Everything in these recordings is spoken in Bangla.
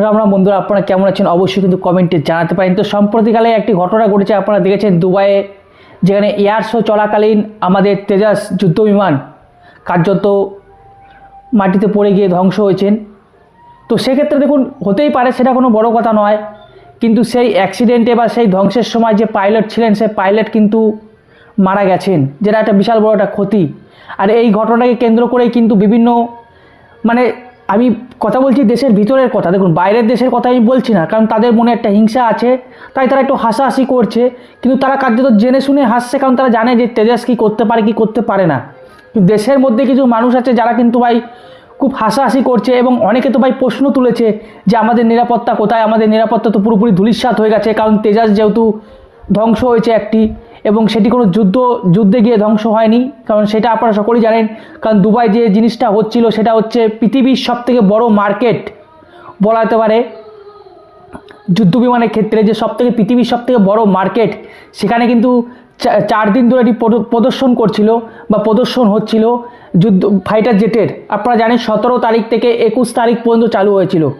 রাম রাম বন্ধুরা, আপনারা কেমন আছেন? অবশ্যই কিন্তু কমেন্টে জানাতে পারেন। তো সম্প্রতিকালে একটি ঘটনা ঘটেছে, আপনারা দেখেছেন দুবাইয়ে, যেখানে এয়ার শো চলাকালীন আমাদের তেজাস যুদ্ধ বিমান কার্যত মাটিতে পড়ে গিয়ে ধ্বংস হয়েছেন। তো সেক্ষেত্রে দেখুন, হতেই পারে, সেটা কোনো বড় কথা নয়। কিন্তু সেই অ্যাক্সিডেন্টে বা সেই ধ্বংসের সময় যে পাইলট ছিলেন, সেই পাইলট কিন্তু মারা গেছেন, যেটা একটা বিশাল বড় একটা ক্ষতি। আর এই ঘটনাকে কেন্দ্র করেই কিন্তু বিভিন্ন মানে আমি কথা বলছি দেশের ভিতরের কথা, দেখুন, বাইরের দেশের কথা আমি বলছি না, কারণ তাদের মনে একটা হিংসা আছে, তাই তারা একটু হাসাহাসি করছে, কিন্তু তারা কার্যত জেনে শুনে হাসছে, কারণ তারা জানে যে তেজাস কী করতে পারে, কি করতে পারে না। দেশের মধ্যে কিছু মানুষ আছে যারা কিন্তু ভাই খুব হাসাহাসি করছে এবং অনেকে তো ভাই প্রশ্ন তুলেছে যে আমাদের নিরাপত্তা কোথায়, আমাদের নিরাপত্তা তো পুরোপুরি ধূলিসাৎ হয়ে গেছে, কারণ তেজাস যেহেতু ধ্বংস হয়েছে একটি এবং সেটি কোনো যুদ্ধ, যুদ্ধে গিয়ে ধ্বংস হয়নি। কারণ সেটা আপনারা সকলেই জানেন, কারণ দুবাই যে জিনিসটা হচ্ছিল, সেটা হচ্ছে পৃথিবীর সব থেকে বড় মার্কেট বলা যেতে পারে। যুদ্ধ বিমানের ক্ষেত্রে যে সব থেকে পৃথিবীর সব থেকে বড় মার্কেট, সেখানে কিন্তু চার দিন ধরে এটি প্রদ- প্রদর্শন করছিল বা প্রদর্শন হচ্ছিল যুদ্ধ, ফাইটার জেটের। আপনারা জানেন সতেরো তারিখ থেকে একুশ তারিখ পর্যন্ত চালু হয়েছিল।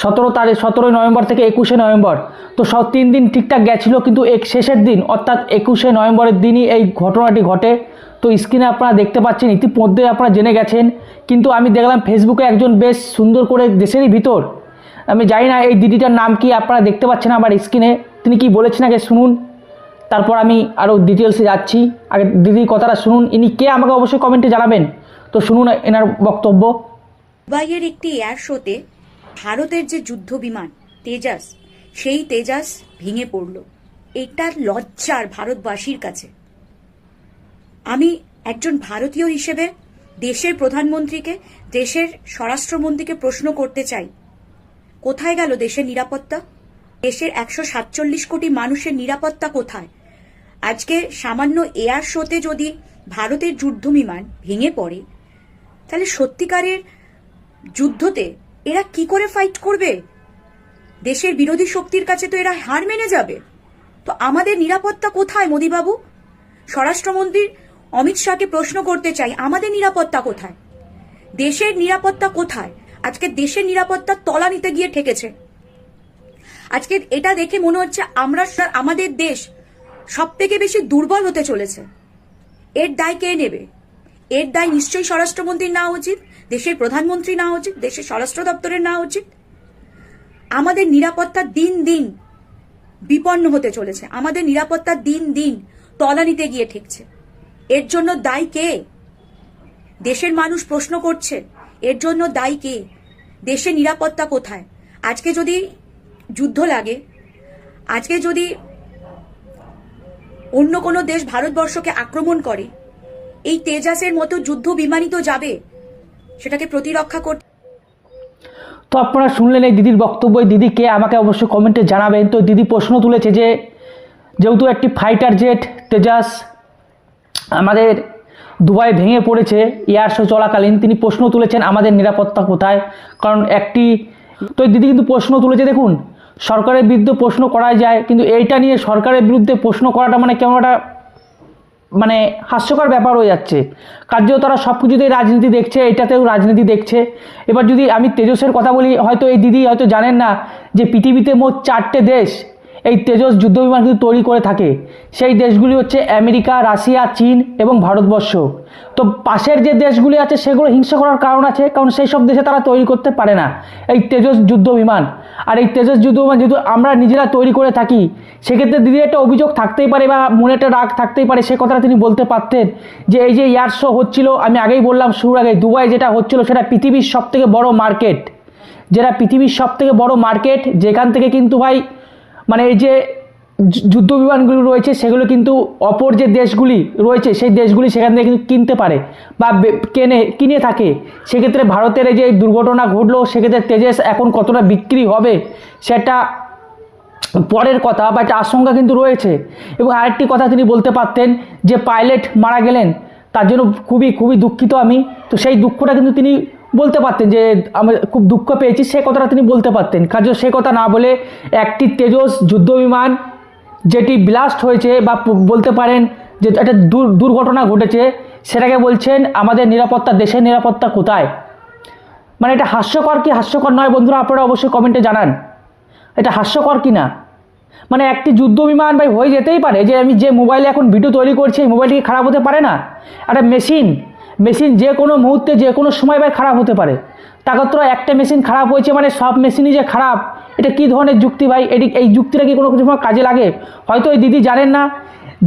সতেরো তারিখ, সতেরোই নভেম্বর থেকে একুশে নভেম্বর। তো সব তিন দিন ঠিকঠাক গেছিল, কিন্তু এক শেষের দিন, অর্থাৎ একুশে নভেম্বরের দিনই এই ঘটনাটি ঘটে। তো স্ক্রিনে আপনারা দেখতে পাচ্ছেন ইতিমধ্যে আপনারা জেনে গেছেন, কিন্তু আমি দেখলাম ফেসবুকে একজন বেশ সুন্দর করে দেশেরই ভিতর। আমি জানি না এই দিদিটার নাম কি, আপনারা দেখতে পাচ্ছেন আমার স্ক্রিনে তিনি কি বলেছেন আগে শুনুন। তারপর আমি আরও ডিটেলসে যাচ্ছি। আগে দিদির কথাটা শুনুন। ইনি কে, আমাকে অবশ্যই কমেন্টে জানাবেন। তো শুনুন এনার বক্তব্য। দুবাইয়ের একটি এয়ার শোতে ভারতের যে যুদ্ধ বিমান, তেজাস, সেই তেজাস ভেঙে পড়ল। এটা লজ্জার ভারতবাসীর কাছে। আমি একজন ভারতীয় হিসেবে দেশের প্রধানমন্ত্রীকে, দেশের স্বরাষ্ট্রমন্ত্রীকে প্রশ্ন করতে চাই। কোথায় গেল দেশের নিরাপত্তা? দেশের একশো সাতচল্লিশ কোটি মানুষের নিরাপত্তা কোথায়? আজকে সামান্য এয়ার শোতে যদি ভারতের যুদ্ধ বিমান ভেঙে পড়ে, তাহলে সত্যিকারের যুদ্ধতে এরা কি করে ফাইট করবে? দেশের বিরোধী শক্তির কাছে তো এরা হার মেনে যাবে। তো আমাদের নিরাপত্তা কোথায়, মোদীবাবু? স্বরাষ্ট্রমন্ত্রী অমিত শাহকে প্রশ্ন করতে চাই, আমাদের নিরাপত্তা কোথায়? দেশের নিরাপত্তা কোথায়? আজকে দেশের নিরাপত্তা তলা নিতে গিয়ে ঠেকেছে। আজকে এটা দেখে মনে হচ্ছে আমরা আমাদের দেশ সব থেকে বেশি দুর্বল হতে চলেছে। এর দায় কে নেবে? এর দায় নিশ্চয়ই স্বরাষ্ট্রমন্ত্রীর নেওয়া উচিত, দেশের প্রধানমন্ত্রী নেওয়া উচিত, দেশের স্বরাষ্ট্র দপ্তরের নেওয়া উচিত। আমাদের নিরাপত্তা দিন দিন বিপন্ন হতে চলেছে। আমাদের নিরাপত্তা দিন দিন তলানিতে গিয়ে ঠেকছে। এর জন্য দায়ী কে? দেশের মানুষ প্রশ্ন করছে, এর জন্য দায়ী কে? দেশের নিরাপত্তা কোথায়? আজকে যদি যুদ্ধ লাগে, আজকে যদি অন্য কোনো দেশ ভারতবর্ষকে আক্রমণ করে এই তেজাসের মতো যুদ্ধ বিমানই তো যাবে। সেটাকে প্রতিরক্ষা করতে তো আপনারা শুনলেন এই দিদির বক্তব্য এই দিদিকে আমাকে অবশ্যই কমেন্টে জানাবেন। তো দিদি প্রশ্ন তুলেছে যে, যেহেতু একটি ফাইটার জেট, তেজাস আমাদের দুবাই ভেঙে পড়েছে, এয়ার শো চলাকালীন, তিনি প্রশ্ন তুলেছেন আমাদের নিরাপত্তা কোথায়? কারণ একটি তো দিদি কিন্তু প্রশ্ন তুলেছে, দেখুন, সরকারের বিরুদ্ধে প্রশ্ন করা যায়, কিন্তু এইটা নিয়ে সরকারের বিরুদ্ধে প্রশ্ন করাটা মানে কেমন একটা মানে হাস্যকর ব্যাপার হয়ে যাচ্ছে। কার্যত তারা সব কিছুতেই রাজনীতি দেখছে, এটাতেও রাজনীতি দেখছে। এবার যদি আমি তেজসের কথা বলি, হয়তো এই দিদি হয়তো জানেন না যে পৃথিবীতে মোট চারটে দেশ এই তেজস যুদ্ধবিমান কিন্তু তৈরি করে থাকে। সেই দেশগুলি হচ্ছে আমেরিকা, রাশিয়া, চীন এবং ভারতবর্ষ। তো পাশের যে দেশগুলি আছে, সেগুলো হিংসা করার কারণ আছে, কারণ সেই সব দেশে তারা তৈরি করতে পারে না। এই তেজস যুদ্ধ বিমান। আর এই তেজস যুদ্ধ বিমান যেহেতু আমরা নিজেরা তৈরি করে থাকি, সেক্ষেত্রে দিদির একটা অভিযোগ থাকতেই পারে বা মনে একটা রাগ থাকতেই পারে, সে কথাটা তিনি বলতে পারতেন যে, এই যে এয়ার শো হচ্ছিল, আমি আগেই বললাম শুরুর আগে, দুবাই যেটা হচ্ছিল সেটা পৃথিবীর সব থেকে বড় মার্কেট। যেটা পৃথিবীর সব থেকে বড় মার্কেট, যেখান থেকে কিন্তু ভাই মানে এই যে যু- যুদ্ধ বিমানগুলি রয়েছে, সেগুলো কিন্তু অপর যে দেশগুলি রয়েছে, সেই দেশগুলি সেখান থেকে কিন্তু কিনতে পারে বা কেনে, কিনে থাকে। সেক্ষেত্রে ভারতের এই যে দুর্ঘটনা ঘটলো, সেক্ষেত্রে তেজস এখন কতটা বিক্রি হবে, সেটা পরের কথা, বা একটা আশঙ্কা কিন্তু রয়েছে। এবং আরেকটি কথা তিনি বলতে পারতেন যে পাইলট মারা গেলেন, তার জন্য খুবই খুবই দুঃখিত আমি। তো সেই দুঃখটা কিন্তু তিনি বলতে পারতেন যে, আমি খুব দুঃখ পেয়েছি। সে কথাটা তিনি বলতে পারতেন। কাজে সে কথা না বলে একটি তেজস যুদ্ধ বিমান যেটি ব্লাস্ট হয়েছে বা বলতে পারেন যে একটা দুর- দুর্ঘটনা ঘটেছে, সেটাকে বলছেন আমাদের নিরাপত্তা, দেশের নিরাপত্তা কোথায়? মানে এটা হাস্যকর কি হাস্যকর নয় বন্ধুরা, আপনারা অবশ্যই কমেন্টে জানান। এটা হাস্যকর কি না মানে একটি যুদ্ধ বিমান ভাই হয়ে যেতেই পারে, যে আমি যে মোবাইলে এখন ভিডিও তৈরি করছি, এই মোবাইলটি খারাপ হতে পারে না? একটা মেশিন মেশিন যে কোনো মুহূর্তে, যে কোনো সময় ভাই খারাপ হতে পারে। তাকত্র একটা মেশিন খারাপ হয়েছে মানে সব মেশিনই যে খারাপ। এটা কী ধরনের যুক্তি ভাই? এটি এই যুক্তিটা কি কোনো কিছু কাজে লাগে? হয়তো এই দিদি জানেন না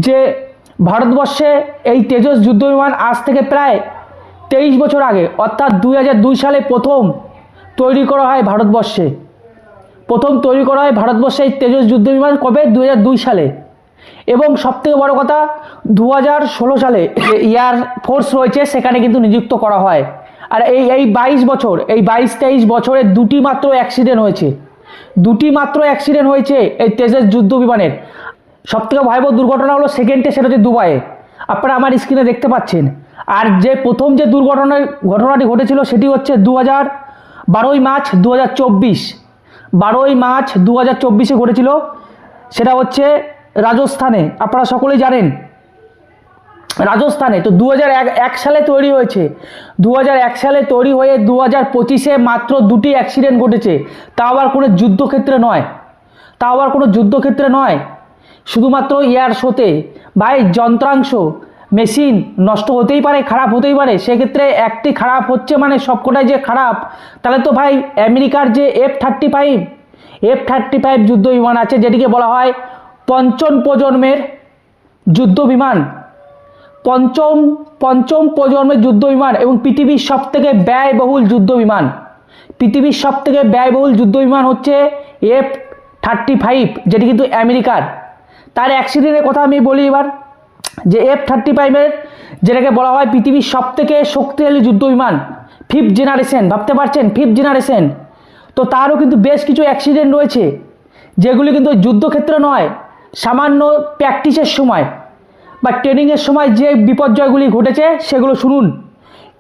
যে ভারতবর্ষে এই তেজস যুদ্ধ বিমান আজ থেকে প্রায় তেইশ বছর আগে, অর্থাৎ দুই সালে প্রথম তৈরি করা হয় ভারতবর্ষে। প্রথম তৈরি করা হয় ভারতবর্ষে এই তেজস যুদ্ধ বিমান কবে? দু হাজার দুই সালে। এবং সবথেকে বড় কথা দু হাজার ষোলো সালে যে এয়ার ফোর্স রয়েছে, সেখানে কিন্তু নিযুক্ত করা হয়। আর এই এই বাইশ বছর, এই বাইশ তেইশ বছরে দুটি মাত্র অ্যাক্সিডেন্ট হয়েছে। দুটি মাত্র অ্যাক্সিডেন্ট হয়েছে এই তেজস যুদ্ধ বিমানের। সবথেকে ভয়াবহ দুর্ঘটনা হলো সেকেন্ডে সেটা হচ্ছে দুবাইয়ে। আপনারা আমার স্ক্রিনে দেখতে পাচ্ছেন। আর যে প্রথম যে দুর্ঘটনা, ঘটনাটি ঘটেছিল সেটি হচ্ছে দু হাজার বারোই মার্চ দু হাজার চব্বিশ। বারোই মার্চ দু হাজার চব্বিশে ঘটেছিল, সেটা হচ্ছে রাজস্থানে। আপনারা সকলেই জানেন রাজস্থানে, তো দু এক সালে তৈরি হয়েছে। দু সালে তৈরি হয়ে দু হাজার পঁচিশে মাত্র দুটি অ্যাক্সিডেন্ট ঘটেছে। তা আবার কোনো যুদ্ধক্ষেত্রে নয়। তা আবার কোনো যুদ্ধক্ষেত্রে নয়। শুধুমাত্র এয়ার শোতে ভাই, যন্ত্রাংশ মেশিন নষ্ট হতেই পারে, খারাপ হতেই পারে। সেক্ষেত্রে একটি খারাপ হচ্ছে মানে সবকটাই যে খারাপ, তাহলে তো ভাই আমেরিকার যে F thirty five F thirty five যুদ্ধ বিমান আছে, যেটিকে বলা হয় পঞ্চম প্রজন্মের যুদ্ধ বিমান। পঞ্চম পঞ্চম প্রজন্মের যুদ্ধ বিমান এবং পৃথিবীর সব থেকে ব্যয়বহুল যুদ্ধ বিমান পৃথিবীর সব থেকে ব্যয়বহুল যুদ্ধ বিমান হচ্ছে এফ থার্টি ফাইভ যেটি কিন্তু আমেরিকার। তার অ্যাক্সিডেন্টের কথা আমি বলি এবার, যে এফ থার্টি ফাইভের যেটাকে বলা হয় পৃথিবীর সব থেকে শক্তিশালী যুদ্ধ বিমান ফিফথ জেনারেশন ভাবতে পারছেন? ফিফথ জেনারেশন তো তারও কিন্তু বেশ কিছু অ্যাক্সিডেন্ট রয়েছে, যেগুলি কিন্তু যুদ্ধক্ষেত্রে নয়, সামান্য প্র্যাকটিসের সময়। বা ট্রেনিংয়ের সময় যে বিপর্যয়গুলি ঘটেছে সেগুলো শুনুন।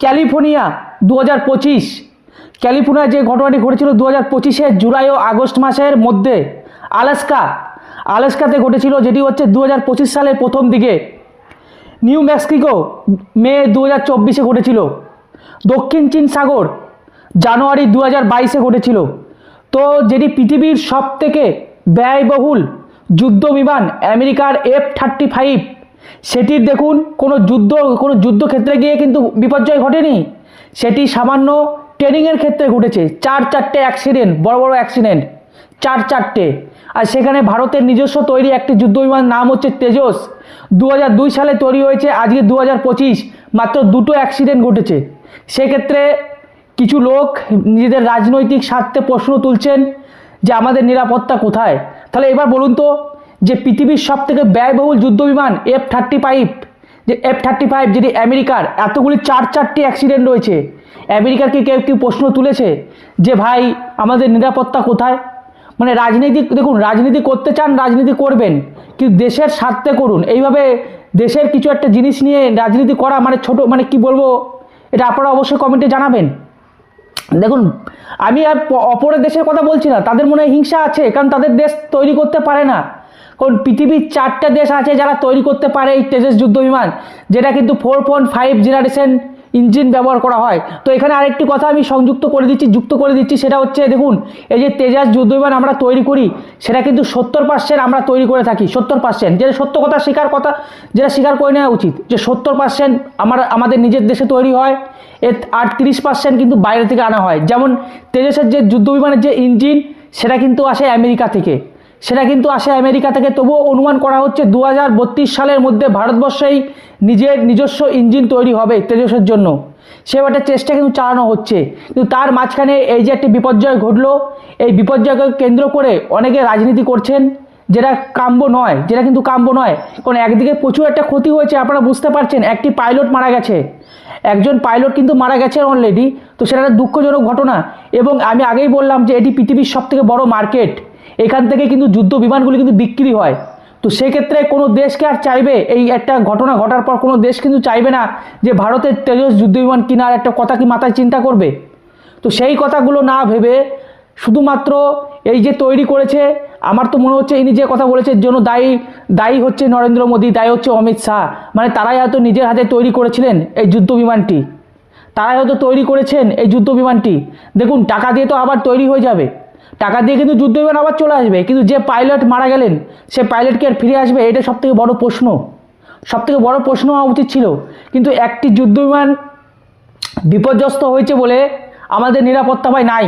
ক্যালিফোর্নিয়া দু হাজার পঁচিশ। ক্যালিফোর্নিয়ায় যে ঘটনাটি ঘটেছিল দু হাজার পঁচিশে জুলাই ও আগস্ট মাসের মধ্যে আলাস্কা। আলাস্কাতে ঘটেছিল যেটি হচ্ছে দু হাজার পঁচিশ সালের প্রথম দিকে। নিউ মেক্সিকো মে দু হাজার চব্বিশে ঘটেছিল। দক্ষিণ চীন সাগর জানুয়ারি দু হাজার বাইশে ঘটেছিল। তো যেটি পৃথিবীর সব থেকে ব্যয়বহুল যুদ্ধ বিমান আমেরিকার এফ থার্টি ফাইভ সেটির দেখুন, কোনো যুদ্ধ, কোনো যুদ্ধক্ষেত্রে গিয়ে কিন্তু বিপর্যয় ঘটেনি। সেটি সামান্য ট্রেনিংয়ের ক্ষেত্রে ঘটেছে। চার চারটে অ্যাক্সিডেন্ট বড় বড় অ্যাক্সিডেন্ট চার চারটে। আর সেখানে ভারতের নিজস্ব তৈরি একটি যুদ্ধ বিমান নাম হচ্ছে তেজস। দু সালে তৈরি হয়েছে, আজকে দু হাজার পঁচিশ, মাত্র দুটো অ্যাক্সিডেন্ট ঘটেছে। সেক্ষেত্রে কিছু লোক নিজেদের রাজনৈতিক স্বার্থে প্রশ্ন তুলছেন যে আমাদের নিরাপত্তা কোথায়? তাহলে এবার বলুন তো যে পৃথিবীর সব থেকে ব্যয়বহুল যুদ্ধ বিমান এফ থার্টি ফাইভ যে এফ থার্টি ফাইভ যেটি আমেরিকার এতগুলি চার চারটি অ্যাক্সিডেন্ট রয়েছে, আমেরিকার কি কেউ কেউ প্রশ্ন তুলেছে যে ভাই, আমাদের নিরাপত্তা কোথায়? মানে রাজনীতি, দেখুন, রাজনীতি করতে চান, রাজনীতি করবেন, কিন্তু দেশের স্বার্থে করুন। এইভাবে দেশের কিছু একটা জিনিস নিয়ে রাজনীতি করা মানে ছোট মানে কি বলব, এটা আপনারা অবশ্যই কমেন্টে জানাবেন। দেখুন, আমি আর অপরের দেশের কথা বলছি না, তাদের মনে হিংসা আছে, কারণ তাদের দেশ তৈরি করতে পারে না। কারণ পৃথিবীর চারটা দেশ আছে যারা তৈরি করতে পারে এই তেজস যুদ্ধ বিমান, যেটা কিন্তু four point five generation engine ব্যবহার করা হয়। তো এখানে আরেকটি কথা আমি সংযুক্ত করে দিচ্ছি, যুক্ত করে দিচ্ছি, সেটা হচ্ছে, দেখুন, এই যে তেজাস যুদ্ধ বিমান আমরা তৈরি করি, সেটা কিন্তু সত্তর পার্সেন্ট আমরা তৈরি করে থাকি, সত্তর পার্সেন্ট যেটা সত্য কথা, স্বীকার কথা, যেটা স্বীকার করে নেওয়া উচিত, যে সত্তর পার্সেন্ট আমার, আমাদের নিজের দেশে তৈরি হয়, এর আর তিরিশ পার্সেন্ট কিন্তু বাইরে থেকে আনা হয়। যেমন তেজসের যে যুদ্ধ বিমানের যে ইঞ্জিন সেটা কিন্তু আসে আমেরিকা থেকে। সেটা কিন্তু আসে আমেরিকা থেকে। তবুও অনুমান করা হচ্ছে দু হাজার বত্রিশ সালের মধ্যে ভারতবর্ষেই নিজের নিজস্ব ইঞ্জিন তৈরি হবে তেজসের জন্য। সে একটা চেষ্টা কিন্তু চালানো হচ্ছে। কিন্তু তার মাঝখানে এই যে একটি বিপর্যয় ঘটলো, এই বিপর্যয়কে কেন্দ্র করে অনেকে রাজনীতি করছেন, যেটা কাম্য নয়, যেটা কিন্তু কাম্য নয়। কারণ একদিকে প্রচুর একটা ক্ষতি হয়েছে, আপনারা বুঝতে পারছেন, একটি পাইলট মারা গেছে। একজন পাইলট কিন্তু মারা গেছে অলরেডি তো সেটা একটা দুঃখজনক ঘটনা। এবং আমি আগেই বললাম যে এটি পৃথিবীর সব থেকে বড় মার্কেট। এখান থেকে কিন্তু যুদ্ধ বিমানগুলি কিন্তু বিক্রি হয়। তো সেক্ষেত্রে কোনো দেশকে আর চাইবে? এই একটা ঘটনা ঘটার পর কোনো দেশ কিন্তু চাইবে না যে ভারতের তেজস যুদ্ধ বিমান কেনার একটা কথা কি মাথায় চিন্তা করবে? তো সেই কথাগুলো না ভেবে শুধুমাত্র এই যে তৈরি করেছে, আমার তো মনে হচ্ছে ইনি যে কথা বলেছে জন্য দায়ী দায়ী হচ্ছে নরেন্দ্র মোদী, দায়ী হচ্ছে অমিত শাহ। মানে তারাই হয়তো নিজের হাতে তৈরি করেছিলেন এই যুদ্ধ বিমানটি। তারাই হয়তো তৈরি করেছেন এই যুদ্ধ বিমানটি। দেখুন, টাকা দিয়ে তো আবার তৈরি হয়ে যাবে। টাকা দিয়ে কিন্তু যুদ্ধ বিমান আবার চলে আসবে। কিন্তু যে পাইলট মারা গেলেন, সে পাইলট কি আর ফিরে আসবে? এটা সবথেকে বড় প্রশ্ন। সবথেকে বড় প্রশ্ন হওয়া উচিত ছিল। কিন্তু একটি যুদ্ধ বিমান বিপর্যস্ত হয়েছে বলে আমাদের নিরাপত্তা ভাই নাই।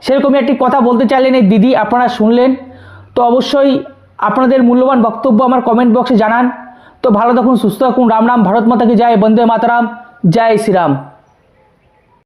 সেরকমই একটি কথা বলতে চাইলেন এই দিদি, আপনারা শুনলেন। তো অবশ্যই আপনাদের মূল্যবান বক্তব্য আমার কমেন্ট বক্সে জানান। তো ভালো থাকুন, সুস্থ থাকুন। রাম রাম, ভারত মাতাকে জয়, বন্দে মাতারাম, জয় শ্রীরাম।